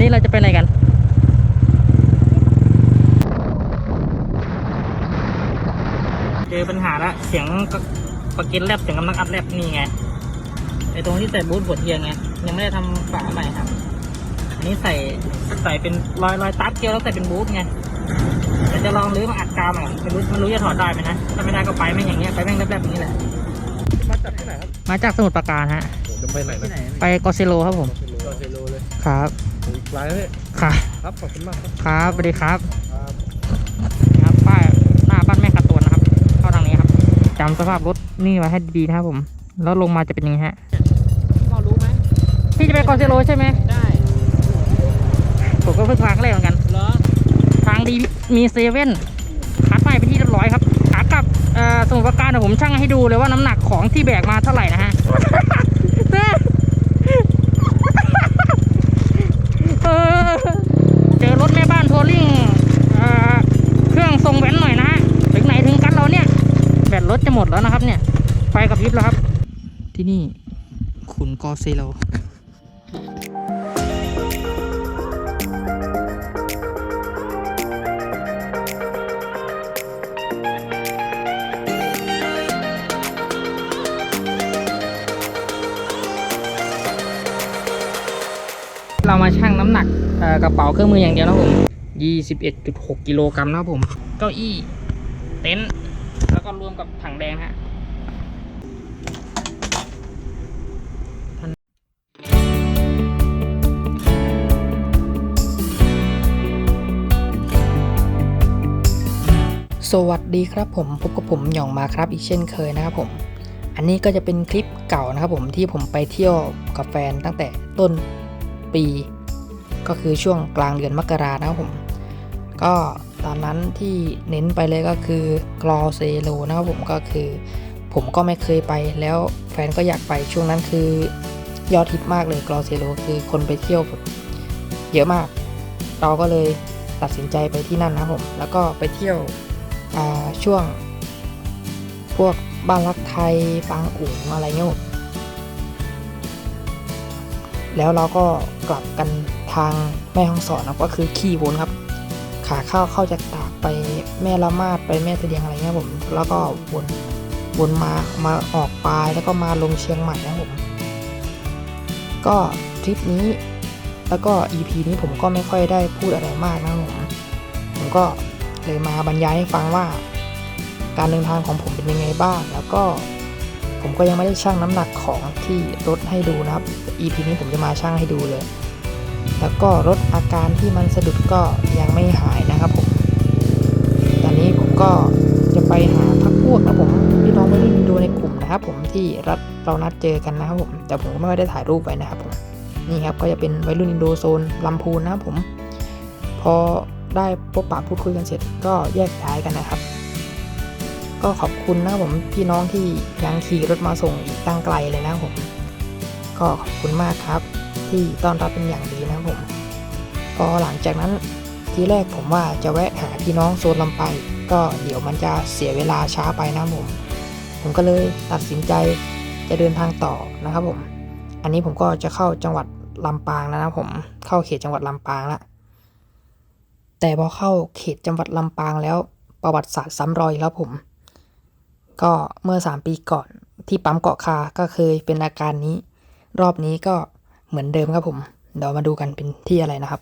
นี้เราจะไปไหนกัน เจอปัญหาละเสียงก็ปะกินแลบเสียงกำลังอัดแลบนี่ไงไอตรงที่ใส่บูทบดเทียงไงยังไม่ได้ทำฝาใหม่ครับอันนี้ใส่ใส่เป็นรอยรอยตัดเกลียวแล้วใส่เป็นบูทไงเดี๋ยวจะลองรื้อมาอัดกาวใหม่ไม่รู้ไม่รู้จะถอดได้ไหมนะถ้าไม่ได้ก็ไปไม่งอย่างเงี้ยไปแม่งแลบๆอย่างนี้แหละมาจากที่ไหนครับมาจากสมุทรปราการฮะผมจะไปไหนนะไปกอเซโลครับผมก็เซโลเลยครับผมอีก ไลน์เลยค่ะ ครับ ขอบคุณมากครับ ครับสวัสดีครับ ครับครับป้ายหน้าบ้านแม่การะตวนนะครับ เข้าทางนี้ครับจำสภาพรถนี่ไว้ให้ดีๆนะครับผม แล้วลงมาจะเป็นอยังไงฮะพอรู้ไหมพี่จะไปกอเซโลใช่ไหมได้ผมก็เพิ่งมาครั้งแรกเหมือนกันเหรอทางดีมีเซเว่นคัดไปไปนที่เรียบร้อยครับขากลับเอ่อสมุทรปราการเดี๋ยวผมชั่งให้ดูเลยว่าน้ำหนักของที่แบกมาเท่าไหร่นะฮะ เออเจ อรถแม่บ้านทัวริ่งเอ่อเครื่องทรงแว้นหน่อยนะฮะถึงไหนถึงกันเราเนี่ย แบตรถจะหมดแล้วนะครับเนี่ย ไฟกับพริบแล้วครับ ที่นี่ขุนกอเซโลเรามาชั่งน้ำหนักเอ่อกระเป๋าเครื่องมืออย่างเดียวนะผม 21.6 กิโลกรัมนะครับผม เก้าอี้เต็นท์แล้วก็รวมกับถังแดงฮะสวัสดีครับผมพบกับผมหย่องมาครับ อีกเช่นเคยนะครับผม อันนี้ก็จะเป็นคลิปเก่านะครับผมที่ผมไปเที่ยวกับแฟนตั้งแต่ต้นปี ก็คือช่วงกลางเดือนมกรานะครับผม ก็ตอนนั้นที่เน้นไปเลยก็คือกรอเซโลนะครับผมก็คือ ผมก็ไม่เคยไปแล้วแฟนก็อยากไปช่วงนั้นคือยอดฮิตมากเลยกรอเซโลคือคนไปเที่ยวเยอะมาก เราก็เลยตัดสินใจไปที่นั่นนะผม แล้วก็ไปเที่ยวช่วง พวกบ้านรักไทยปางอุ๋งอะไรเงี้ยแล้วเราก็กลับกันทางแม่ห้องสอนนะก็คือขี่วนครับ ขาเข้าเข้าจากตากไปแม่ละมาดไปแม่เสดียงอะไรเงี้ยผม แล้วก็วนวนมามาออกปลายแล้วก็มาลงเชียงใหม่นะผม ก็ทริปนี้แล้วก็ EP นี้ผมก็ไม่ค่อยได้พูดอะไรมากนะผมผมก็เลยมาบรรยายให้ฟังว่า การเดินทางของผมเป็นยังไงบ้าง แล้วก็ผมก็ยังไม่ได้ชั่งน้ำหนักของที่รถให้ดูนะครับ EP นี้ผมจะมาชั่งให้ดูเลย แล้วก็รถอาการที่มันสะดุดก็ยังไม่หายนะครับผมตอนนี้ผมก็จะไปหาพักพวกนะผมพี่น้องไม่ได้ดูในกลุ่มนะครับผมที่รัฐเรานัดเจอกันนะครับผมแต่ผมก็ไม่ได้ถ่ายรูปไว้นะครับผมนี่ครับก็จะเป็นวัยรุ่นอินโดโซนลำพูนนะครับผม พอได้พบปะพูดคุยกันเสร็จก็แยกย้ายกันนะครับ ก็ขอบคุณนะครับผมพี่น้องที่ยังขี่รถมาส่งอีกตั้งไกลเลยนะครับผม ก็ขอบคุณมากครับ ที่ต้อนรับเป็นอย่างดีนะครับผมพอหลังจากนั้นทีแรกผมว่าจะแวะหาพี่น้องโซนลำไป ก็เดี๋ยวมันจะเสียเวลาช้าไปนะผม ผมก็เลยตัดสินใจจะเดินทางต่อนะครับผม อันนี้ผมก็จะเข้าจังหวัดลำปางแล้วนะผม เข้าเขตจังหวัดลำปางละแต่พอเข้าเขตจังหวัดลำปางแล้วประวัติศาสตร์ซ้ำรอยแล้วผม ก็เมื่อ 3 ปีก่อนที่ปั๊มเกาะคาก็เคยเป็นอาการนี้ รอบนี้ก็ เหมือนเดิมครับผม เดี๋ยวมาดูกันเป็นที่อะไรนะครับ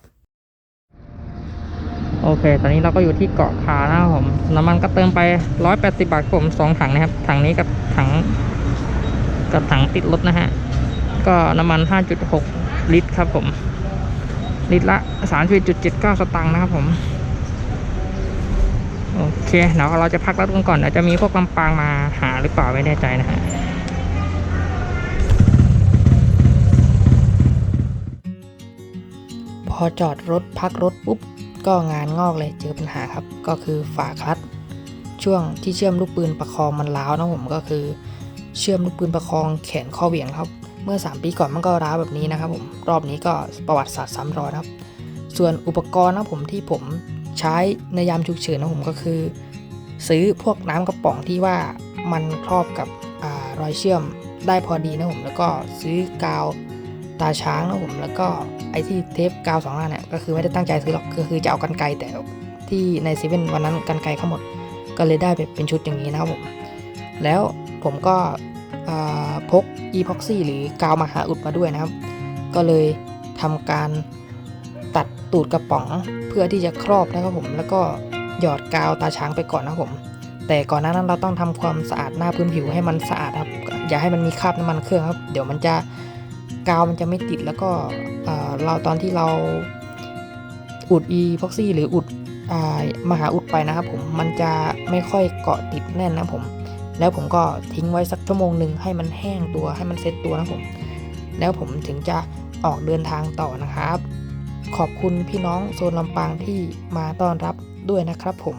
โอเค ตอนนี้เราก็อยู่ที่เกาะคานะครับผม น้ำมันก็เติมไป 180 บาทครับผมสองถังนะครับ ถังนี้กับถัง กับถังติดรถนะฮะ ก็น้ำมัน 5.6 ลิตรครับผม ลิตรละ3.79 สตางค์นะครับผม โอเค เดี๋ยวเราจะพักรถกันก่อน เดี๋ยวจะมีพวกลำปางมาหาหรือเปล่าไม่แน่ใจนะฮะ อจอดรถพักรถปุ๊บก็งานงอกเลยเจอปัญหาครับ ก็คือฝาคลัตช์ช่วงที่เชื่อมลูกปืนประคองมันร้าวนะผมก็คือ เชื่อมลูกปืนประคองแขนข้อเหวี่ยงครับ เมื่อ 3 ปีก่อนมันก็ร้าวแบบนี้นะครับผมรอบนี้ก็ประวัติศาสตร์ซ้ำรอยครับ ส่วนอุปกรณ์นะผมที่ผมใช้ในยามฉุกเฉินนะผมก็คือ ซื้อพวกน้ำกระป๋องที่ว่ามันครอบกับอรอยเชื่อมได้พอดีนะผมแล้วก็ซื้อกาว ตาช้างนะผมแล้วก็ไอที่เทปกาวสองหน้าเนี่ยก็คือไม่ได้ตั้งใจซื้อหรอกก็คือจะเอากันไกลแต่ที่ในเซเว่นวันนั้นกันไกลเขาหมดก็เลยได้เป็นชุดอย่างนี้นะครับผมแล้วผมก็พกอ่าพก epoxy หรือกาวมหาอุดมาด้วยนะครับ ก็เลยทำการตัดตูดกระป๋องเพื่อที่จะครอบนะครับผม แล้วก็หยอดกาวตาช้างไปก่อนนะครับผม แต่ก่อนหน้านั้นเราต้องทำความสะอาดหน้าพื้นผิวให้มันสะอาดครับ อย่าให้มันมีคราบน้ำมันเครื่องครับ เดี๋ยวมันจะ กาวมันจะไม่ติดแล้วก็เราตอนที่เราอุด epoxy หรืออุดอมหาอุดไปนะครับผมมันจะไม่ค่อยเกาะติดแน่นนะผม แล้วผมก็ทิ้งไว้สักชั่วโมงหนึ่งให้มันแห้งตัวให้มันเซ็ตตัวนะผม แล้วผมถึงจะออกเดินทางต่อนะครับ ขอบคุณพี่น้องโซนลำปางที่มาต้อนรับด้วยนะครับผม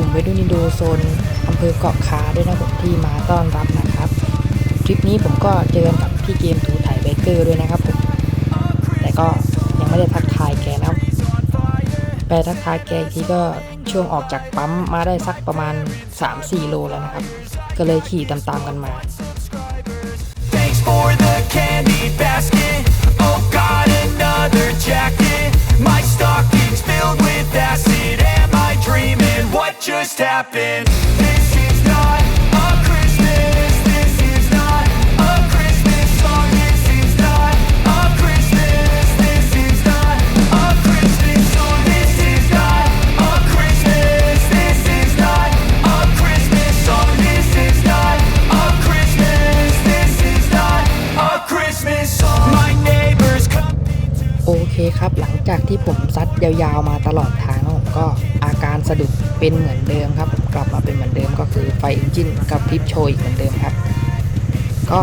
ุ่มไวดูนิโดโซนอำเภอเกาะคาด้วยนะผมที่มาต้อนรับนะครับทริปนี้ผมก็เจอกับพี่เกมถูถ่ายไบเกอร์ด้วยนะครับผมแต่ก็ยังไม่ได้ทักทายแกนะครับไปทักทายแกอีกทีก็ช่วงออกจากปั๊มมาได้สักประมาณ 3-4 โลแล้วนะครับ ก็เลยขี่ตามๆกันมา Thanks for the candy basket. Oh God, another jacket. My stocking's filled with acid. Just happened? This is not a Christmas. This is not a Christmas song. This is not a Christmas. This is not a Christmas song. This is not a Christmas. This is not a Christmas song. This is not a Christmas. This is not a Christmas song. My neighbors come. โอเคครับ หลังจากที่ผมซัดยาวๆมาตลอดทางผมก็อาการสะดุด เป็นเหมือนเดิมครับ กลับมาเป็นเหมือนเดิมก็คือไฟอินจินกับพริบโชยอีกเหมือนเดิมครับ ก็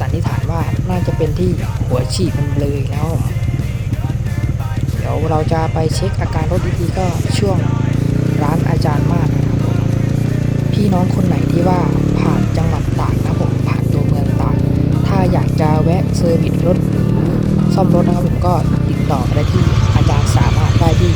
สันนิษฐานว่าน่าจะเป็นที่หัวฉีดมันเลยแล้ว เดี๋ยวเราจะไปเช็คอาการรถดีๆก็ช่วงร้านอาจารย์มาศนะครับพี่น้องคนไหนที่ว่าผ่านจังหวัดตากนะผมผ่านตัวเมืองตากถ้าอยากจะแวะเซอร์วิสรถหรือซ่อมรถนะครับผมก็ติดต่อได้ที่อาจารย์สามารถได้ที่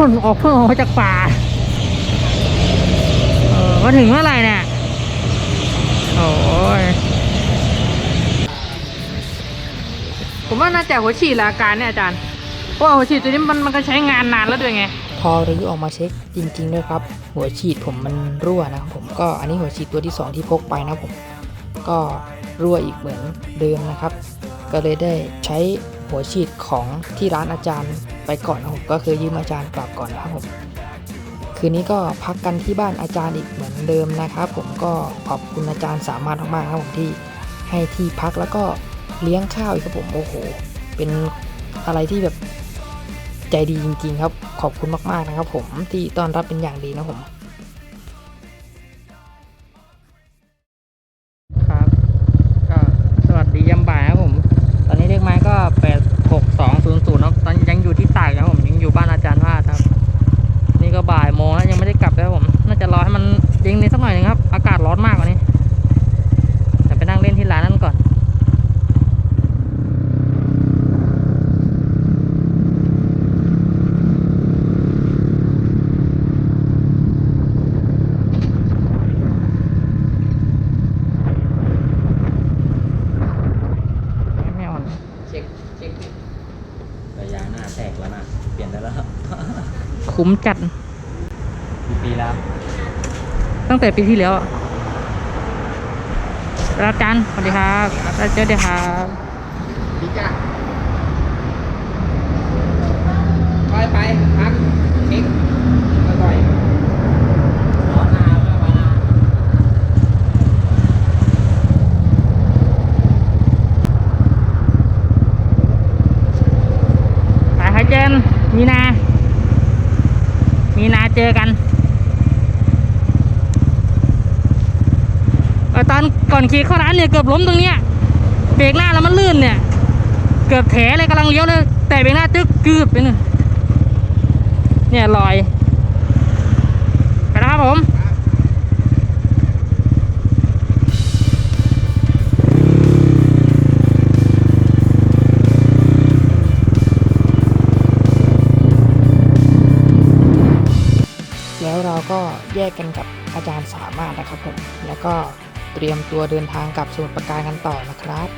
นู่นออกเพิ่งออกมาจากป่าเออมาถึงเมื่อไหร่เนี่ยโอ้ยผมว่าน่าจะหัวฉีดละการเนี่ยอาจารย์เพราะว่าหัวฉีดตัวนี้มันมันก็ใช้งานนานแล้วด้วยไง พอรื้อออกมาเช็คจริงๆด้วยครับ หัวฉีดผมมันรั่วนะครับผมก็อันนี้หัวฉีดตัวที่สองที่พกไปนะผม ก็รั่วอีกเหมือนเดิมนะครับ ก็เลยได้ใช้หัวฉีดของที่ร้านอาจารย์ ไปก่อนนะผมก็คือยืมอาจารย์กลับก่อนนะครับผมคืนนี้ก็พักกันที่บ้านอาจารย์อีกเหมือนเดิมนะครับ ผมก็ขอบคุณอาจารย์สามารถมากๆครับผมที่ให้ที่พักแล้วก็เลี้ยงข้าวอีกครับผมโอ้โห เป็นอะไรที่แบบใจดีจริงๆครับ ขอบคุณมากๆนะครับ ผมที่ต้อนรับเป็นอย่างดีนะผม ครับก็สวัสดียามบ่ายครับผม ตอนนี้เลขไม้ก็แปดหกสองศูนย์ศูนย์ครับตอนยังอยู่ที่ตากนะครับผมยังอยู่บ้านอาจารย์วาดครับ นี่ก็บ่ายโมงแล้วยังไม่ได้กลับเลยครับผม น่าจะรอให้มันเย็นนิดสักหน่อยหนึงครับ อากาศร้อนมากกว่านี้แต่ไปนั่งเล่นที่ร้านนั้นก่อน ไม่อ่อน เช็คเช็คระยะหน้าแตกแล้วนะ เปลี่ยนได้แล้ว คุ้มจัด กี่ปีแล้ว ตั้งแต่ปีที่แล้วอะรับจันสวัสดีครับแล้วเจอเดียวครับดีจ้ะไปไปพักเช็คบ่อยๆร้อนนาแล้วไปนา ไปครับเจนมีนา มีนาเจอกันเออตอนก่อน ขี่เข้าร้านเนี่ยเกือบล้มตรงเนี้ยเบรกหน้าแล้วมันลื่นเนี่ย เกือบแถเลยกำลังเลี้ยวเลย แต่เบรกหน้าตึ๊กกึบไปหนึ่งเนี่ยลอยไปแล้วครับผมแล้วเราก็แยกกันกับอาจารย์สามารถนะครับผม แล้วก็ เตรียมตัวเดินทางกลับสมุทรปราการกันต่อนะครับ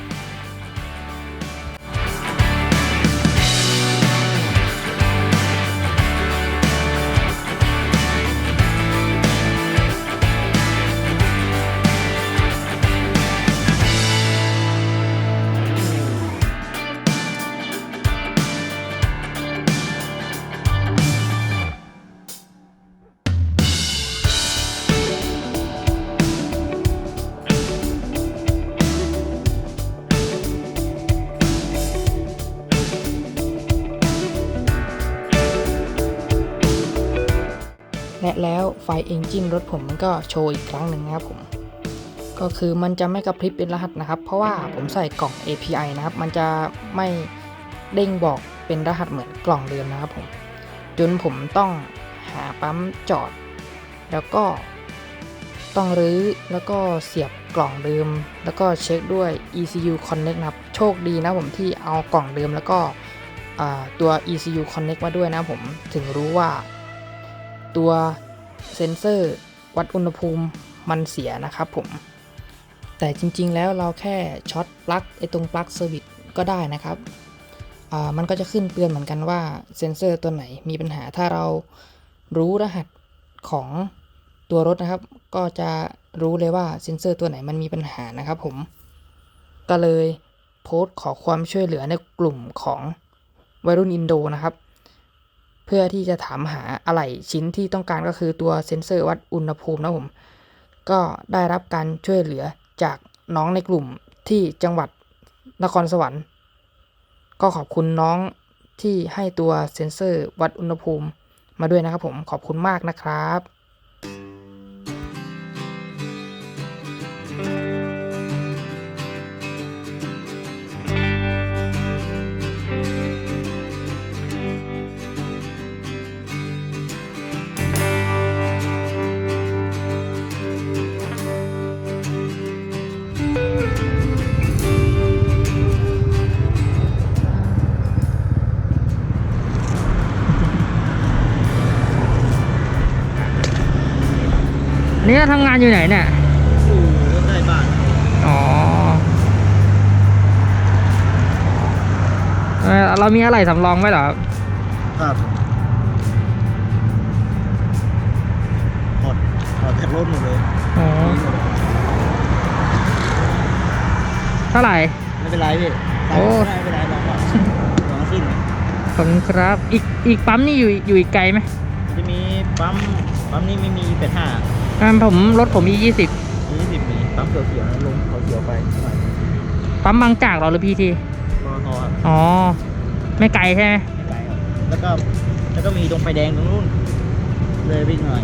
ะแล้วไฟเอนจินรถผมมันก็โชว์อีกครั้งหนึ่งนะครับผม ก็คือมันจะไม่กระพริบเป็นรหัสนะครับ เพราะว่าผมใส่กล่อง API นะครับ มันจะไม่เด้งบอกเป็นรหัสเหมือนกล่องเดิมนะครับผม จนผมต้องหาปั๊มจอด แล้วก็ต้องรื้อแล้วก็เสียบกล่องเดิม แล้วก็เช็คด้วย ECU Connect นะครับ โชคดีนะผมที่เอากล่องเดิมแล้วก็ตัว ECU Connect มาด้วยนะผมถึงรู้ว่า ตัวเซ็นเซอร์วัดอุณหภูมิมันเสียนะครับผม แต่จริงๆแล้วเราแค่ช็อตปลั๊กไอตรงปลั๊กเซอร์วิสก็ได้นะครับ มันก็จะขึ้นเตือนเหมือนกันว่าเซ็นเซอร์ตัวไหนมีปัญหาถ้าเรารู้รหัสของตัวรถนะครับ ก็จะรู้เลยว่าเซ็นเซอร์ตัวไหนมันมีปัญหานะครับผม ก็เลยโพสต์ขอความช่วยเหลือในกลุ่มของวัยรุ่นอินโดนะครับ พื่อที่จะถามหาอะไหล่ชิ้นที่ต้องการก็คือตัวเซ็นเซอร์วัดอุณหภูมินะผม ก็ได้รับการช่วยเหลือจากน้องในกลุ่มที่จังหวัดนครสวรรค์ ก็ขอบคุณน้องที่ให้ตัวเซ็นเซอร์วัดอุณหภูมิมาด้วยนะครับผมขอบคุณมากนะครับ เราทำงานอยู่ไหนเนี่ยอยู่ใกล้บ้านอ๋อเอ่อเรามีอะไรสำรองไว้เหรอครับครับหมดหมดแท็กรถหมดเลยอ๋อเท่าไหร่ไม่เป็นไรพี่โอ้ไม่เป็นไรลองก่อนลองขึ้นขอบคุณครับ อีกอีกปั๊มนี่อยู่อยู่อีกไกลไหมมันจะมีปั๊มปั๊มนี้ไม่มีเป็ดห้า อ่าผมรถผมมียี่สิบยี่สิบมีปั๊มเขียวๆนะลงเขาเขียวไปหน่อยปั๊มบางจากเหรอหรือพีทีรอทอครับอ๋อ ไม่ไกลใช่ไหมไม่ไกลครับ แล้วก็แล้วก็มีตรงไฟแดงตรงนู้น เลยไปอีกหน่อย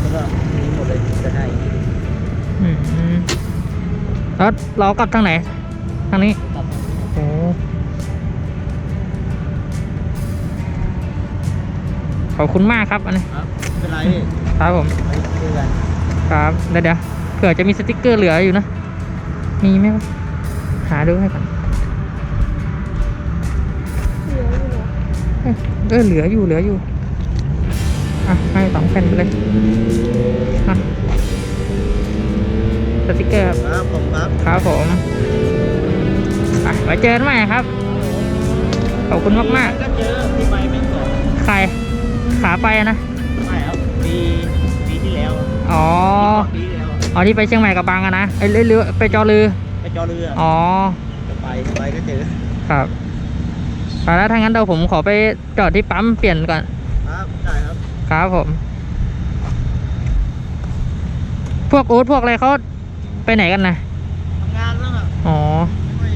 แล้วก็นี้หมดเลยจะได้อืมแล้วเรากลับทางไหน ทางนี้ ครับโอ้ขอบคุณมากครับอันนี้ ครับไม่เป็นไรพี่ ครับผมไปด้วยกันครับเดี๋ยวเดี๋ยวเผื่อจะมีสติกเกอร์เหลืออยู่นะ มีไหมวะหาดูให้ก่อนเอ้ยเออเหลืออยู่เหลืออยู่อะให้สองแผ่นไปเลยอะสติกเกอร์ครับครับผมครับครับผมไปไว้เจอกันใหม่ครับขอบคุณมากมากก็เจอที่ไปเป็นสองๆใครขาไปอะนะ อ๋อ ปีที่แล้วอ๋อที่ไปเชียงใหม่กับบางอะนะไอ้ยเรือไปจอลือ ไปจอเรือออ๋อ จะไปไปก็เจอครับเอาแล้วถ้างั้นเดี๋ยวผมขอไปจอดที่ปั๊มเปลี่ยนก่อน ครับได้ครับครับผม พวกโอ๊ตพวกอะไรเขาไปไหนกันนะ ทำงานแล้วอะ อ๋อ ไม่ค่อย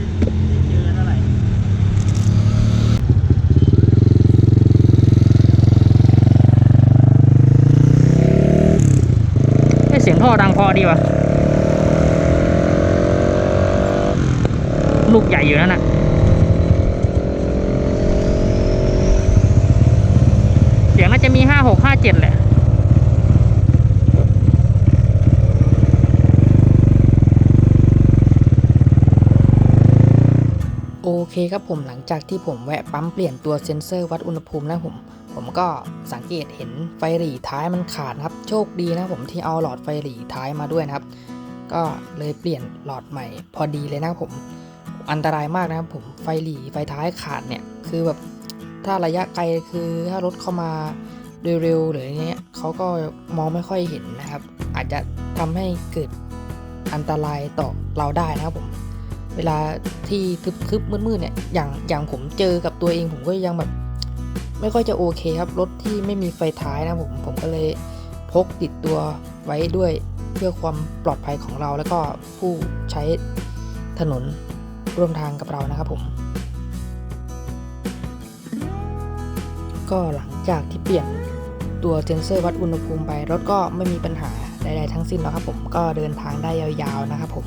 ได้เจอเท่าไหร่ ให้เสียงท่อ อดีวะลูกใหญ่อยู่นั่นน่ะเสียงน่าจะมีห้าหกห้าเจ็ดแหละโอเคครับผมหลังจากที่ผมแวะปั๊มเปลี่ยนตัวเซ็นเซอร์วัดอุณหภูมินะผม ผมก็สังเกตเห็นไฟหลีท้ายมันขาดครับ โชคดีนะผมที่เอาหลอดไฟหลีท้ายมาด้วยนะครับ ก็เลยเปลี่ยนหลอดใหม่พอดีเลยนะครับผม อันตรายมากนะครับผมไฟหลีไฟท้ายขาดเนี่ย คือแบบถ้าระยะไกลคือถ้ารถเข้ามาเร็วๆหรืออย่างเงี้ยเขาก็มองไม่ค่อยเห็นนะครับ อาจจะทำให้เกิดอันตรายต่อเราได้นะครับผม เวลาที่ทึบๆมืดๆเนี่ยอย่างอย่างผมเจอกับตัวเองผมก็ยังแบบ ไม่ค่อยจะโอเคครับ รถที่ไม่มีไฟท้ายนะผม ผมก็เลยพกติดตัวไว้ด้วยเพื่อความปลอดภัยของเราแล้วก็ผู้ใช้ถนนร่วมทางกับเรานะครับผม ก็หลังจากที่เปลี่ยนตัวเซ็นเซอร์วัดอุณหภูมิไป รถก็ไม่มีปัญหาใดๆทั้งสิ้นแล้วครับผมก็เดินทางได้ยาวๆนะครับผม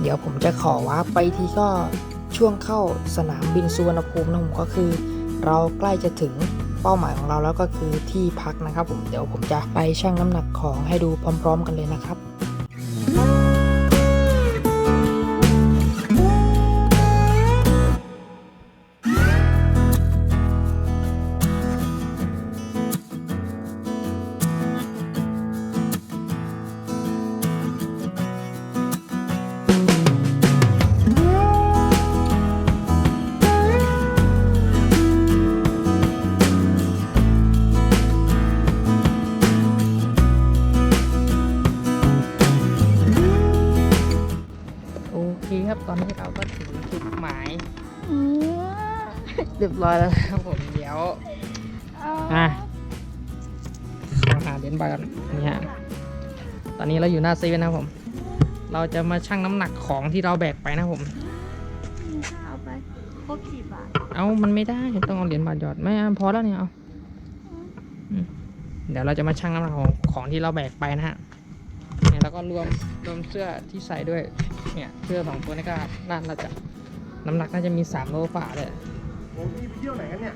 เดี๋ยวผมจะขอว่าไปทีก็ ช่วงเข้าสนามบินสุวรรณภูมินะผมก็คือ เราใกล้จะถึงเป้าหมายของเราแล้วก็คือที่พักนะครับผมเดี๋ยวผมจะไปชั่งน้ำหนักของให้ดูพร้อม ๆ กันเลยนะครับ รียบร้อยแล้วนะครับผมเดี๋ยวอะมาหาเหรียญบาทกันนี่ฮะตอนนี้เราอยู่หน้าเซเว่นนะครับผม เราจะมาชั่งน้ำหนักของที่เราแบกไปนะครับผมเอาไปครบกี่บาทเอามันไม่ได้ต้องเอาเหรียญบาทหยอดไม่เอาพอแล้วเนี่ยเอาอืมเดี๋ยวเราจะมาชั่งน้ำหนักของของที่เราแบกไปนะฮะเนี่ยแล้วก็รวมรวมเสื้อที่ใส่ด้วยเนี่ยเสื้อสองตัวนี้ก็น่าจะน้ำหนักน่าจะมีสามโลฝ่าเลยโอ้พี่ไปเที่ยวไหนกันเนี่ย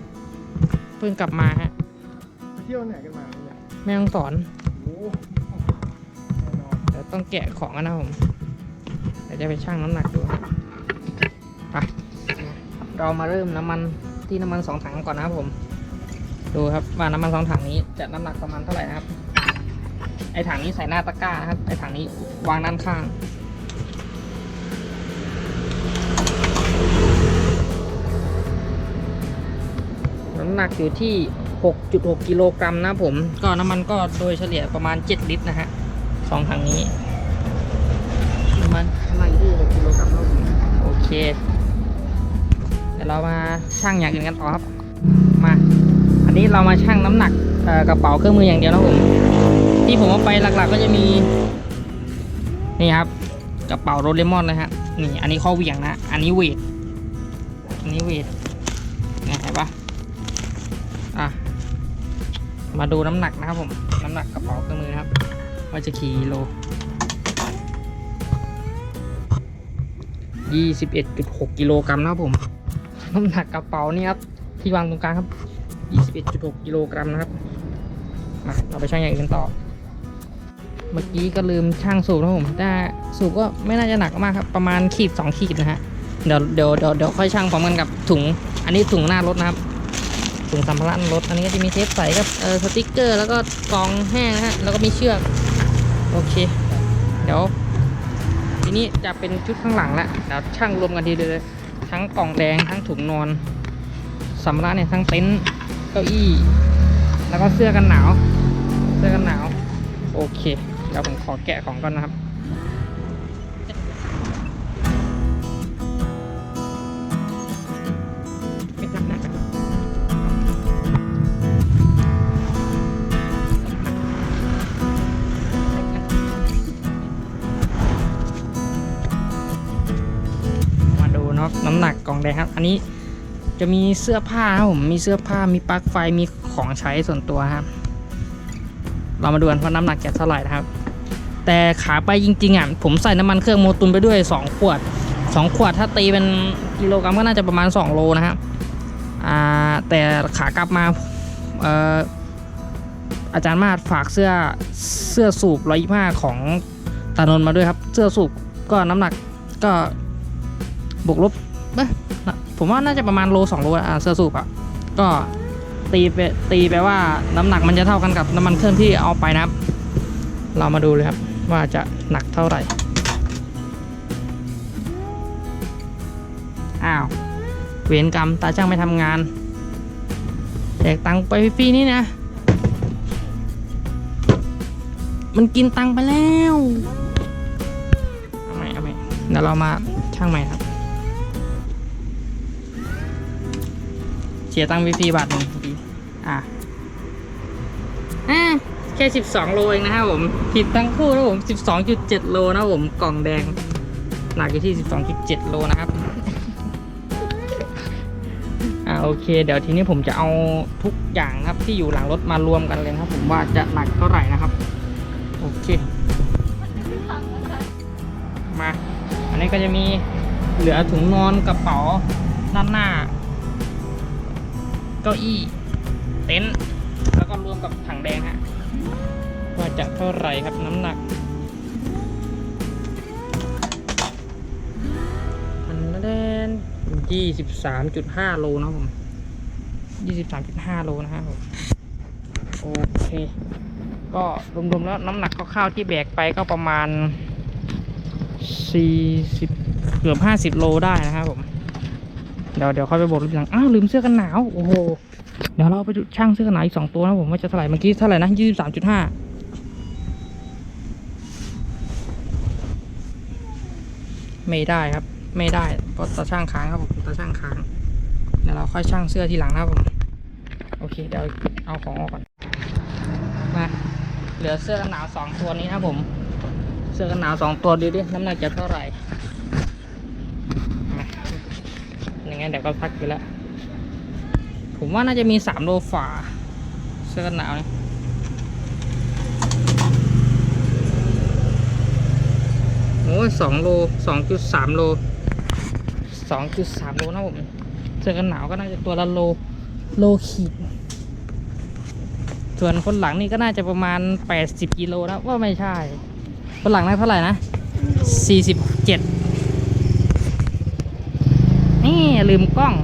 เพิ่งกลับมาฮะไปเที่ยวไหนกันมาเนี่ยแม่ต้องสอนโอ้แน่นอนเดี๋ยวต้องแกะของกันนะผมเดี๋ยวจะไปชั่งน้ำหนักดูฮะไปเรามาเริ่มน้ำมันที่น้ำมันสองถังก่อนนะครับผม ดูครับว่าน้ำมันสองถังนี้จะน้ำหนักประมาณเท่าไหร่นะครับ ไอถังนี้ใส่หน้าตะกร้านะครับไอถังนี้วางด้านข้างำหนักอยู่ที่ 6.6 กิโลกรัมนะครับผม ก็น้ำมันก็โดยเฉลี่ยประมาณ 7 ลิตรนะฮะสองถังนี้น้ำมันน้ำมันอยู่ที่ 6 กิโลกรัมนะครับผมโอเคเดี๋ยวเรามาชั่งอย่างอื่นกันต่อครับ มา อันนี้เรามาชั่งน้ำหนักเอ่อกระเป๋าเครื่องมืออย่างเดียวนะครับผมที่ผมเอาไปหลักๆก็จะมีนี่ครับกกระเป๋าโดเรมอนเลยฮะนี่อันนี้ข้อเหวี่ยงนะ อันนี้เวทอันนี้เวท มาดูน้ำหนักนะครับผม น้ำหนักกระเป๋าเครื่องมือนะครับ ว่าจะกี่กิโล21.6กิโลกรัมนะครับผม น้ำหนักกระเป๋านี่ครับที่วางตรงกลางครับ21.6กิโลกรัมนะครับมาเราไปชั่งอย่างอื่นกันต่อ เมื่อกี้ก็ลืมช่างสูบนะผมแต่สูบก็ไม่น่าจะหนักมากครับ ประมาณขีดสองขีดนะฮะ เดี๋ยวเดี๋ยวเดี๋ยวเดี๋ยวค่อยช่างพร้อมกันกับถุง อันนี้ถุงหน้ารถนะครับ ถุงสัมภาระหน้ารถ อันนี้ก็จะมีเทปใสกับเออสติกเกอร์แล้วก็กองแห้งนะฮะแล้วก็มีเชือก โอเค เดี๋ยว ทีนี้จะเป็นชุดข้างหลังล้วเดี๋ยวช่างรวมกันทีเดียวเลยทั้งกล่องแดงทั้งถุงนอนสัมภาระเนี่ยทั้งเต็นท์เก้าอี้ แล้วก็เสื้อกันหนาว เสื้อกันหนาว โอเคเดี๋ยวผมขอแกะของก่อนนะครับ น้ำหนักกล่องแดงครับ อันนี้จะมีเสื้อผ้าครับผมมีเสื้อผ้ามีปลั๊กไฟมีของใช้ส่วนตัวครับ เรามาดูกันว่าน้ำหนักจะเท่าไหร่นะครับ แต่ขาไปจริงๆอะผมใส่น้ำมันเครื่องโมตุนไปด้วย 2 ขวด 2 ขวดถ้าตีเป็นกิโลกรัมก็น่าจะประมาณ 2 โลนะครับอ่าแต่ขากลับมาเอ่ออาจารย์มาดฝากเสื้อเสื้อสูบ125ของตานนท์มาด้วยครับ เสื้อสูบก็น้ำหนักก็บวกลบนะ ผมว่าน่าจะประมาณโล2โลอะเสื้อสูบอะก็ตีไปตีไปว่าน้ำหนักมันจะเท่ากันกับน้ำมันเครื่องที่เอาไปนะครับ เรามาดูเลยครับว่าจะหนักเท่าไหร่อ้าวเวรกรรมตาช่างไม่ทำงานแจกตังไปฟรีนี่นะ มันกินตังไปแล้วเอาใหม่เอาใหม่เดี๋ยวเรามาช่างใหม่ครับ เสียตังค์ฟรีๆบาทหนึ่งดีอะอะแค่12 โลเองนะครับผม ผิดทั้งคู่นะผม 12.7 โลนะครับผม กล่องแดง หนักอยู่ที่ 12.7 โลนะครับ อ่าโอเค เดี๋ยวทีนี้ผมจะเอาทุกอย่างนะครับที่อยู่หลังรถมารวมกันเลยนะครับ ผมว่าจะหนักเท่าไหร่นะครับ โอเค มา อันนี้ก็จะมีเหลือถุงนอนกระเป๋าด้านหน้า เก้าอี้ เต็นท์แล้วก็รวมกับถังแดงฮะว่าจะเท่าไหร่ครับน้ำหนักพันแดนยี่สิบสามจุดห้าโลนะผมยี่สิบสามจุดห้าโลนะครับผมโอเค ก็รวมๆแล้วน้ำหนักคร่าวๆที่แบกไปก็ประมาณสี่สิบเกือบห้าสิบโลได้นะครับผม เดี๋ยวเดี๋ยวค่อยไปบอกทีหลังอ้าวลืมเสื้อกันหนาวโอ้โหเดี๋ยวเราไปช่างเสื้อกันหนาวอีกสองตัวนะผมว่าจะเท่าไหร่เมื่อกี้เท่าไหร่นะยี่สิบสามจุดห้าไม่ได้ครับ ไม่ได้เพราะตาช่างค้างครับผมตาช่างค้างเดี๋ยวเราค่อยช่างเสื้อทีหลังนะครับผมโอเคเดี๋ยวเอาของออกก่อนมาเหลือเสื้อกันหนาวสองตัวนี้นะผม เสื้อกันหนาวสองตัวดูดิน้ำหนักจะเท่าไหร่ อย่า งั้นเดี๋ยวก็พักไปแล้ว ผมว่าน่าจะมีสามโลฝ่าเสื้อกันหนาวเนี่ยโอ้ยสองโลสองจุดสามโลสองจุดสามโลนะผมเสื้อกันหนาวก็น่าจะตัวละโลโลขีด ส่วนคนหลังนี่ก็น่าจะประมาณแปดสิบกิโลนะว่าไม่ใช่ คนหลังน่าเท่าไหร่นะสี่สิบเจ็ด นี่ลืมกล้อง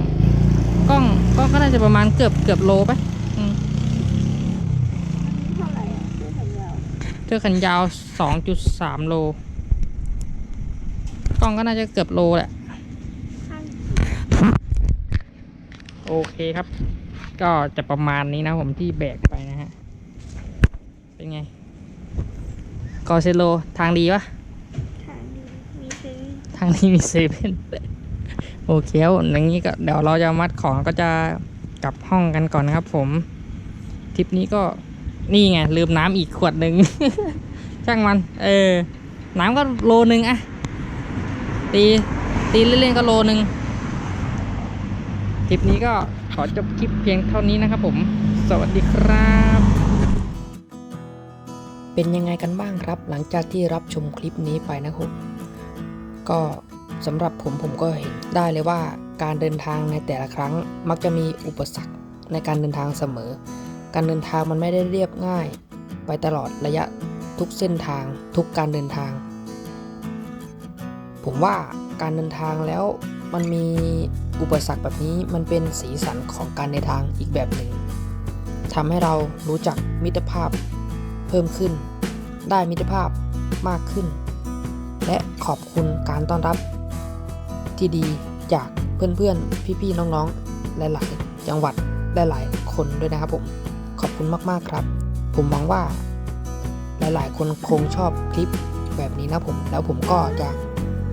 กล้องกล้องก็น่าจะประมาณเกือบเกือบโลไปอืมเท่าไหร่อะเสื้อแขนยาวเสื้อแขนยาวสองจุดสามโล กล้องก็น่าจะเกือบโลแหละข้างโอเคครับ ก็จะประมาณนี้นะผมที่แบกไปนะฮะ เป็นไง กอเซโลทางดีปะทางนี้มีซื้อทางนี้มีเซเว่น โอเคครับอย่างนี้ก็เดี๋ยวเราจะมัดของก็จะกลับห้องกันก่อนนะครับ ผม ทริปนี้ก็นี่ไงลืมน้ำอีกขวดหนึ่งช่างมัน เออ น้ำก็โลนึงอะตีตีเล่นๆก็โลนึงคลิปนี้ก็ขอจบคลิปเพียงเท่านี้นะครับผม สวัสดีครับ เป็นยังไงกันบ้างครับ หลังจากที่รับชมคลิปนี้ไปนะครับ ก็ สำหรับผมผมก็เห็นได้เลยว่าการเดินทางในแต่ละครั้งมักจะมีอุปสรรคในการเดินทางเสมอ การเดินทางมันไม่ได้เรียบง่าย ไปตลอดระยะทุกเส้นทางทุกการเดินทาง ผมว่าการเดินทางแล้วมันมีอุปสรรคแบบนี้มันเป็นสีสันของการเดินทางอีกแบบหนึ่งทำให้เรารู้จักมิตรภาพเพิ่มขึ้น ได้มิตรภาพมากขึ้น และขอบคุณการต้อนรับ ที่ดีจากเพื่อนๆ พี่ๆ น้องๆ หลายๆ จังหวัดหลายๆ คนด้วยนะครับผม ขอบคุณมากๆครับ ผมหวังว่า หลายๆ คนคงชอบคลิปแบบนี้นะผม แล้วผมก็จะ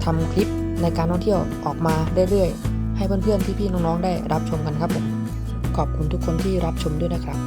ทำคลิปในการท่องเที่ยวออกมาเรื่อยๆ ให้เพื่อนๆ พี่ๆ น้องๆ ได้รับชมกันครับผม ขอบคุณทุกคนที่รับชมด้วยนะครับ